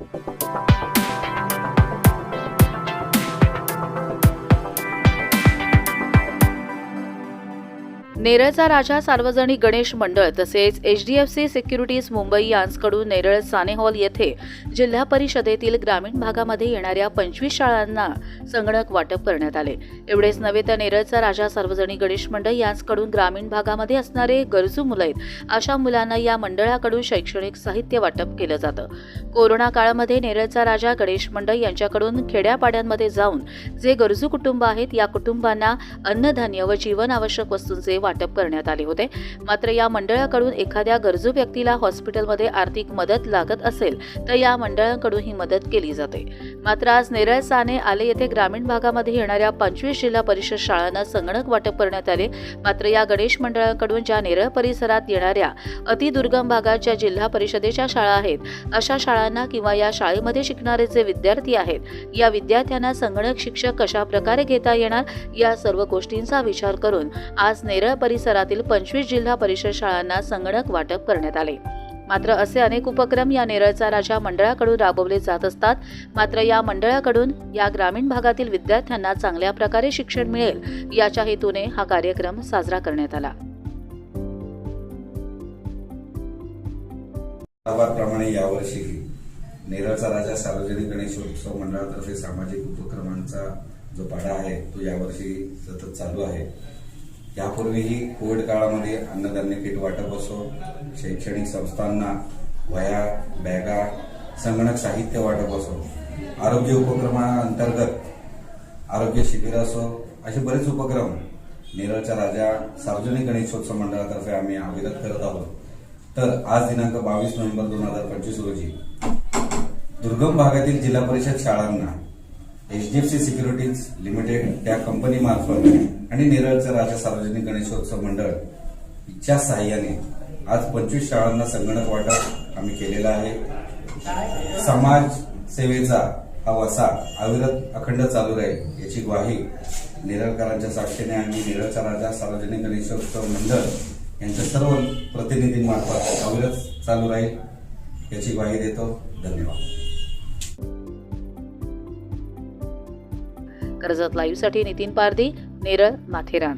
Thank you नेरळचा राजा सार्वजनिक गणेश मंडळ तसेच एचडीएफसी सिक्युरिटीज मुंबई यांकडून नेरळ साने हॉल येथे जिल्हा परिषदेतील ग्रामीण भागामध्ये येणाऱ्या पंचवीस शाळांना संगणक वाटप करण्यात आले. एवढेच नव्हे तर नेरळचा राजा सार्वजनिक गणेश मंडळ यांकडून ग्रामीण भागामध्ये असणारे गरजू मुलं आहेत अशा मुलांना या मंडळाकडून शैक्षणिक साहित्य वाटप केलं जातं. कोरोना काळामध्ये नेरळचा राजा गणेश मंडळ यांच्याकडून खेड्यापाड्यांमध्ये जाऊन जे गरजू कुटुंब आहेत या कुटुंबांना अन्नधान्य व जीवनावश्यक वस्तूंचे वाटप वाटप करण्यात आले होते. मात्र या मंडळाकडून एखाद्या गरजू व्यक्तीला हॉस्पिटलमध्ये आर्थिक मदत लागत असेल तर या मंडळाकडून ही मदत केली जाते. मात्र आज नेरळ साने आले येथे ग्रामीण भागामध्ये येणाऱ्या पंचवीस जिल्हा परिषद शाळांना संगणक वाटप करण्यात आले. मात्र या गणेश मंडळाकडून ज्या नेरळ परिसरात येणाऱ्या अतिदुर्गम भागात ज्या जिल्हा परिषदेच्या शाळा आहेत अशा शाळांना किंवा या शाळेमध्ये शिकणारे जे विद्यार्थी आहेत या विद्यार्थ्यांना संगणक शिक्षक कशा प्रकारे घेता येणार या सर्व गोष्टींचा विचार करून आज नेरळ परिसरातील पंचवीस जिल्हा परिषद शाळांना संगणक वाटप करण्यात आले. मात्र असे अनेक उपक्रम या नेरळचा राजा मंडळाकडून राबवले जात असतात. मात्र या मंडळाकडून या ग्रामीण भागातील विद्यार्थ्यांना चांगल्या प्रकारे शिक्षण मिळेल याच्या हेतूने हा कार्यक्रम साजरा करण्यात आला. प्रमाणे यावर्षी नेरळचा राजा सार्वजनिक गणेशोत्सव मंडळातर्फे सामाजिक उपक्रमांचा जो पाडा आहे तो यावर्षी सतत चालू आहे. यापूर्वीही कोविड काळामध्ये अन्नधान्य किट वाटप असो शैक्षणिक संस्थांना वया बॅगा संगणक साहित्य वाटप असो आरोग्य उपक्रमाअंतर्गत आरोग्य शिबिर असो असे बरेच उपक्रम नेरळच्या राजा सार्वजनिक गणेशोत्सव मंडळातर्फे आम्ही अविरत करत आहोत. तर आज दिनांक बावीस नोव्हेंबर दोन हजार पंचवीस रोजी दुर्गम भागातील जिल्हा परिषद शाळांना एचडीएफसी सिक्युरिटीज लिमिटेड त्या कंपनी मार्फत आणि नेरळचं राजा सार्वजनिक गणेशोत्सव मंडळ च्या सहाय्याने आज पंचवीस शाळांना संगणक वाटप आम्ही केलेला आहे. समाज सेवेचा हा वसा अविरत अखंड चालू राहील याची ग्वाही नेरळकरांच्या साक्षीने आणि नेरळचा राजा सार्वजनिक गणेशोत्सव मंडळ यांच्या सर्व प्रतिनिधींमार्फत अविरत चालू राहील याची ग्वाही देतो. धन्यवाद. कर्जत लाईव्हसाठी नितीन पारधी नेरळ माथेरान.